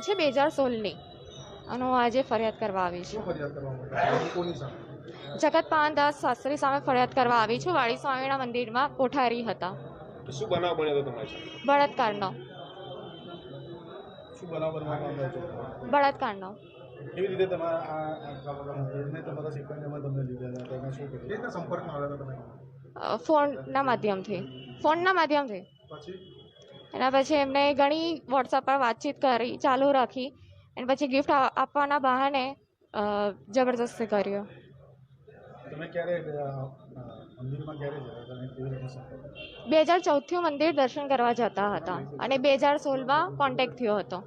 આવી છે બે હજાર સોળની. અને હું આજે ફરિયાદ કરવા આવી છું. જગત પાનદાસ શાસ્ત્રી સામે ફરિયાદ કરવા આવી છું. વાડી સ્વામીના મંદિરમાં કોઠારી હતા. શું બનાવ બન્યો હતો તમારી બળાત્કારનો. શું બનાવ બનવા બળાત્કારનો. કેવી રીતે તમારા આ તમારા સિકંદરમાં તમને લીધા હતા. તમે શું કર્યું? સંપર્કમાં આવ્યા હતા તમે ફોનના માધ્યમથી. ફોનના માધ્યમથી. પછી? એના પછી એમને ઘણી વોટ્સઅપ પર વાતચીત કરી ચાલુ રાખી અને પછી ગિફ્ટ આપવાના બહાને જબરજસ્તી કર્યો. બે હજાર ચૌદથી મંદિર દર્શન કરવા જતા હતા અને બે હજાર સોળમાં કોન્ટેક્ટ થયો હતો.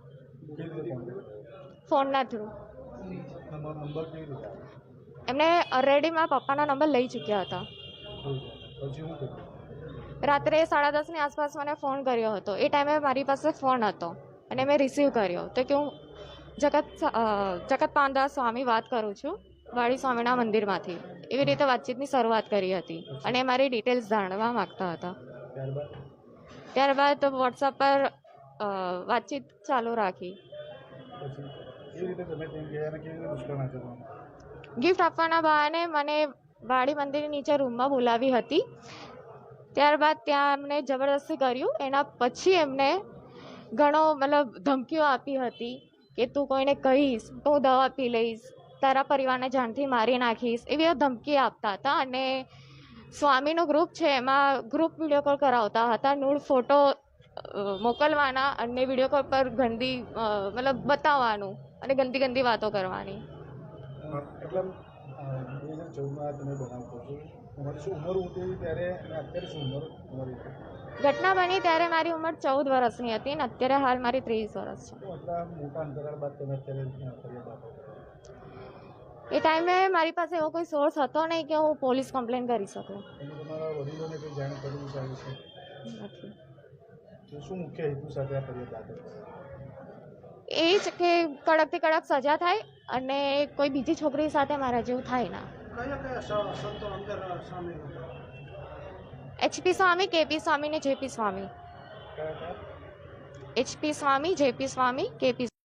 ફોનના થ્રુ એમને ઓલરેડી મારા પપ્પાના નંબર લઈ ચૂક્યા હતા. રાત્રે સાડા દસની આસપાસ મને ફોન કર્યો હતો. એ ટાઈમે મારી પાસે ફોન હતો અને મેં રિસીવ કર્યો. તો કે હું જગત જગત પાંદાસ સ્વામી વાત કરું છું વાડી સ્વામીના મંદિરમાંથી. એવી રીતે વાતચીતની શરૂઆત કરી હતી અને મારી ડિટેલ્સ જાણવા માગતા હતા. ત્યારબાદ વોટ્સઅપ પર વાતચીત ચાલુ રાખી. ગિફ્ટ આપવાના બહાને મને વાડી મંદિરની નીચે રૂમમાં બોલાવી હતી. ત્યારબાદ ત્યાં એમને જબરદસ્તી કર્યું. એના પછી એમને ઘણો મતલબ ધમકીઓ આપી હતી કે તું કોઈને કહીશ, તો દવા પી લઈશ, તારા પરિવારને જાનથી મારી નાખીશ, એવી ધમકી આપતા હતા. અને સ્વામીનું ગ્રુપ છે, એમાં ગ્રુપ વીડિયો કોલ કરાવતા હતા. નૂળ ફોટો મોકલવાના અને વીડિયો કોલ પર ગંદી મતલબ બતાવવાનું અને ગંદી ગંદી વાતો કરવાની. શું ઉંમર હતી ત્યારે અને અત્યારે શું ઉંમર તમારી ઘટના બની ત્યારે મારી ઉંમર ચૌદ વર્ષની હતી અને અત્યારે હાલ મારી ત્રીસ વર્ષ છે. તો મોટા અંતરાળ બાદ તમે અત્યારે એ ટાઈમે મારી પાસે એવો કોઈ સોર્સ હતો નહીં કે હું પોલીસ કમ્પ્લેન કરી શકું. તમારા વડીલોને કંઈ જાણ કરી છે? નથી. શું મુખ્ય હેતુ સાથે આ ફરિયાદ એ જ કે કડકથી કડક સજા થાય અને કોઈ બીજી છોકરી સાથે મારા જેવું થાય ના. કયા કયા સંતો અંદર સામેલ એચપી સ્વામી કેપી સ્વામી ને JP Swami. HP Swami JP Swami KP